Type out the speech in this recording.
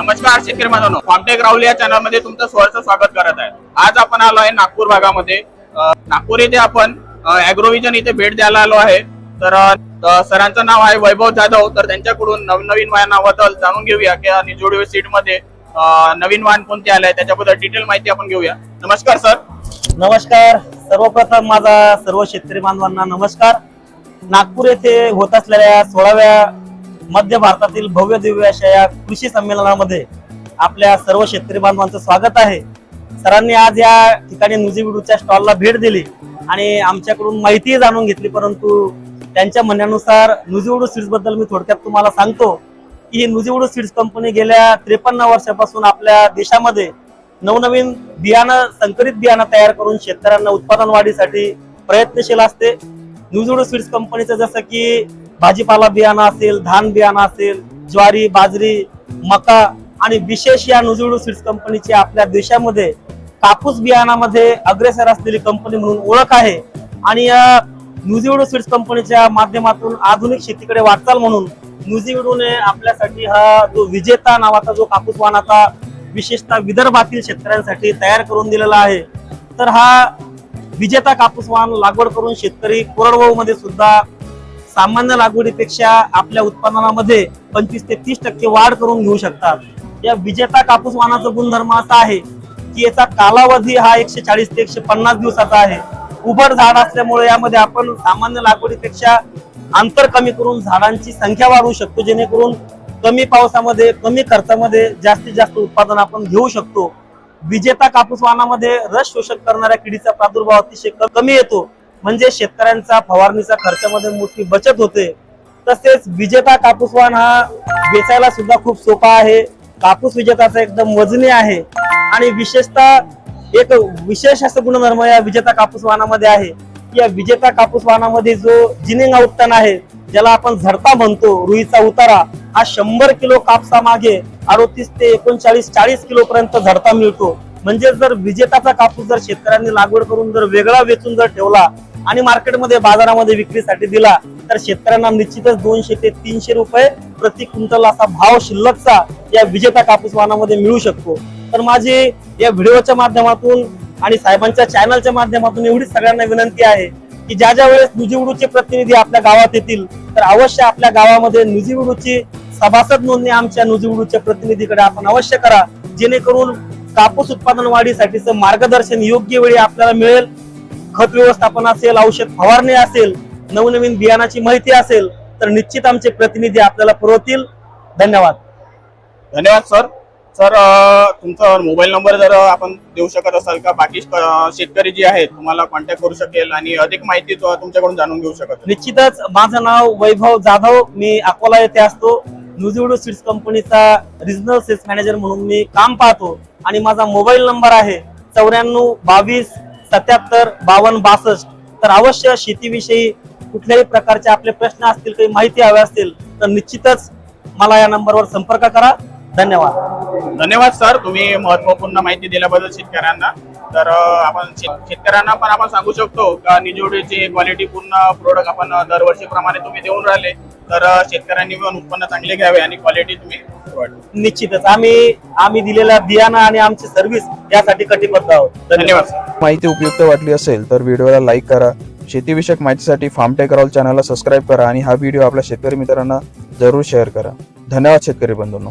नमस्कार शेतकरी बांधवांनो कॉन्टॅक्ट राहुल या चॅनलमध्ये तुमचं सहर्ष स्वागत करत आहे. आज आपण आलो आहे नागपूर भागामध्ये. नागपूर येथे आपण अॅग्रोविजन इथे भेट द्यायला आलो आहे. तर सरांचं नाव आहे वैभव जाधव. तर त्यांच्याकडून नवनवीन वाहनाबद्दल जाणून घेऊया. की जोडवे सीटमध्ये नवीन वाहन कोणते आले आहे त्याच्याबद्दल डिटेल माहिती आपण घेऊया. नमस्कार सर. नमस्कार. सर्वप्रथम माझा सर्व शेतकरी बांधवांना नमस्कार. नागपूर येथे होत असलेल्या सोळाव्या मध्य भारतातील भव्य दिव्य अशा या कृषी संमेलनामध्ये आपल्या सर्व शेतकरी बांधवांचं स्वागत आहे. सरांनी आज या ठिकाणी नुजीविडूच्या स्टॉलला भेट दिली आणि आमच्याकडून माहितीही जाणून घेतली परंतु त्यांच्या म्हणण्यानुसार नुजीविडू सीड्सबद्दल मी थोडक्यात तुम्हाला सांगतो की ही नुजीविडू सीड्स कंपनी गेल्या त्रेपन्न वर्षापासून आपल्या देशामध्ये नवनवीन बियाणं संकरित बियाणं तयार करून शेतकऱ्यांना उत्पादन वाढीसाठी प्रयत्नशील असते. न्यूझुडो सीड्स कंपनीचं जसं की भाजीपाला बियाणं असेल धान बियाणं असेल ज्वारी बाजरी मका आणि विशेष या नुजुडू सीड्स कंपनीची आपल्या देशामध्ये कापूस बियाणामध्ये अग्रेसर असलेली कंपनी म्हणून ओळख आहे. आणि या न्यूझिविडो सीड्स कंपनीच्या माध्यमातून आधुनिक शेतीकडे वाटचाल म्हणून न्यूझिविडोने आपल्यासाठी हा जो विजेता नावाचा जो कापूस वाहनाचा विशेषतः विदर्भातील शेतकऱ्यांसाठी तयार करून दिलेला आहे. तर हा विजेता कापूस वाहन लागवड करून शेतकरी कोरडवाहू मध्ये सुद्धा सामान्य लागवडीपेक्षा आपल्या उत्पादनामध्ये पंचवीस ते तीस टक्के वाढ करून घेऊ शकतात. या विजेता कापूस वाहनाचा गुणधर्म असा आहे की याचा कालावधी हा एकशे चाळीस ते एकशे पन्नास दिवसाचा आहे. उभर झाड असल्यामुळे यामध्ये आपण सामान्य लागवडीपेक्षा अंतर कमी करून झाडांची संख्या वाढवू शकतो जेणेकरून कमी पावसामध्ये कमी खर्चामध्ये जास्तीत जास्त उत्पादन आपण घेऊ शकतो. विजेता कापूस वाहनामध्ये रस शोषक करणाऱ्या किडीचा प्रादुर्भाव अतिशय कमी येतो. म्हणजे शेतकऱ्यांचा फवारणीचा खर्चामध्ये मोठी बचत होते. तसेच विजेता कापूसवान हा वेचायला सुद्धा खूप सोपा आहे. कापूस विजेताचा एकदम वजनी आहे. आणि विशेषतः एक विशेष असं गुणधर्म या विजेता कापूस वाहनामध्ये आहे या विजेता कापूस वाहनामध्ये जो जिनिंग आउटटन आहे ज्याला आपण झडता म्हणतो रुईचा उतारा हा शंभर किलो कापसा मागे अडोतीस ते एकोणचाळीस चाळीस किलो पर्यंत झडता मिळतो. म्हणजे जर विजेताचा कापूस जर शेतकऱ्यांनी लागवड करून जर वेगळा वेचून जर ठेवला आणि मार्केटमध्ये बाजारामध्ये विक्रीसाठी दिला तर शेतकऱ्यांना निश्चितच दोनशे ते तीनशे रुपये प्रति क्विंटल असा भाव शिल्लकचा या विजेता कापूस वाहनामध्ये मिळू शकतो. तर माझी या व्हिडिओच्या माध्यमातून आणि साहेबांच्या चॅनलच्या माध्यमातून एवढी सगळ्यांना विनंती आहे की ज्या ज्या वेळेस नुजीविडूचे प्रतिनिधी आपल्या गावात येतील तर अवश्य आपल्या गावामध्ये नुजीविडूची सभासद नोंदणी आमच्या नुजीविडूच्या प्रतिनिधीकडे आपण अवश्य करा. जेणेकरून कापूस उत्पादन वाढीसाठीचं मार्गदर्शन योग्य वेळी आपल्याला मिळेल खत व्यवस्थापन असेल औषध फवारणी असेल नवनवीन बियाणाची माहिती असेल तर निश्चित आमचे प्रतिनिधी आपल्याला पुरवतील. धन्यवाद. धन्यवाद सर. सर तुमचा मोबाईल नंबर जर आपण देऊ शकत असाल का? बाकी शेतकरी जे आहेत तुम्हाला कॉन्टॅक्ट करू शकेल आणि अधिक माहिती तो- तुमच्याकडून जाणून घेऊ शकत निश्चितच माझं नाव वैभव जाधव. मी अकोला येथे असतो. न्यूझिवडो सीड्स कंपनीचा रिजनल सेल्स मॅनेजर म्हणून मी काम पाहतो. आणि माझा मोबाईल नंबर आहे चौऱ्याण्णव बावीस सत्याहत्तर बावन्न बासष्ट. तर अवश्य शेतीविषयी कुठल्याही प्रकारचे आपले प्रश्न असतील काही माहिती हवे असतील तर निश्चितच मला या नंबरवर संपर्क करा. धन्यवाद. धन्यवाद सर. तुम्ही महत्त्वपूर्ण माहिती दिल्याबद्दल शेतकऱ्यांना. तर आपण शेत- शेतकऱ्यांना पण आपण सांगू शकतो का निजोडीची क्वालिटी पूर्ण प्रोडक्ट आपण दरवर्षीप्रमाणे तुम्ही देऊन राहिले. तर शेतकऱ्यांनी पण उत्पन्न चांगले घ्यावे आणि क्वालिटी तुम्ही. निश्चितच. आम्ही आम्ही दिलेल्या बियाणं आणि आमची सर्व्हिस यासाठी कटिबद्ध आहोत. धन्यवाद. माहिती उपयुक्त वाटली असेल तर व्हिडिओला लाईक करा. शेतीविषयक माहितीसाठी फार्म टेक राहुल चॅनलला सबस्क्राईब करा आणि हा व्हिडिओ आपल्या शेतकरी मित्रांना जरूर शेअर करा. धन्यवाद शेतकरी बंधूंनो.